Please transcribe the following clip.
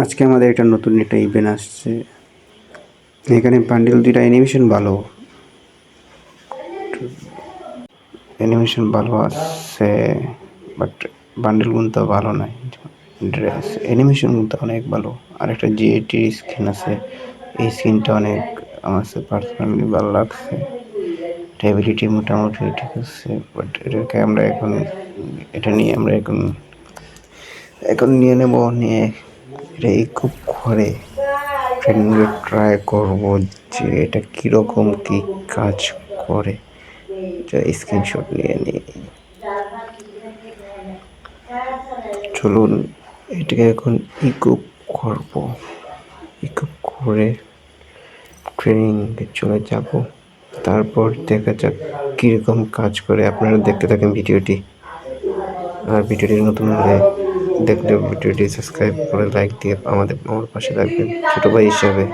আজকে আমাদের একটা নতুন একটা ইভেন্ট আসছে। এখানে বান্ডিল দুইটা অ্যানিমেশন ভালো। অ্যানিমেশন ভালো আছে বাট বান্ডিল গুনতে ভালো নাই। ড্রেস অ্যানিমেশন গুনতে অনেক ভালো। আর একটা জিএটি স্কিন আছে, এই স্কিনটা অনেক আমার পার্সোনালি ভালো লাগছে। টেবিলিটি মোটামুটি ঠিক আছে বাট এটাকে আমরা এখন, এটা নিয়ে আমরা এখন এখন নিয়ে নেব, নিয়ে এই খুব ঘরে। ট্রেনিংয়ে ট্রাই করব যে এটা কীরকম কী কাজ করে। স্ক্রিনশট নিয়ে নিই চলুন, এটাকে এখন ইকুপ করব। ইকুপ করে ট্রেনিংয়ে চলে যাব। তারপর দেখা যাক কীরকম কাজ করে। আপনারা দেখতে থাকেন ভিডিওটি। আর ভিডিওটি নতুন করে দেখলে ভিডিওটি সাবস্ক্রাইব করে লাইক দিয়ে আমাদের আমার পাশে থাকবেন ছোটো ভাই হিসাবে।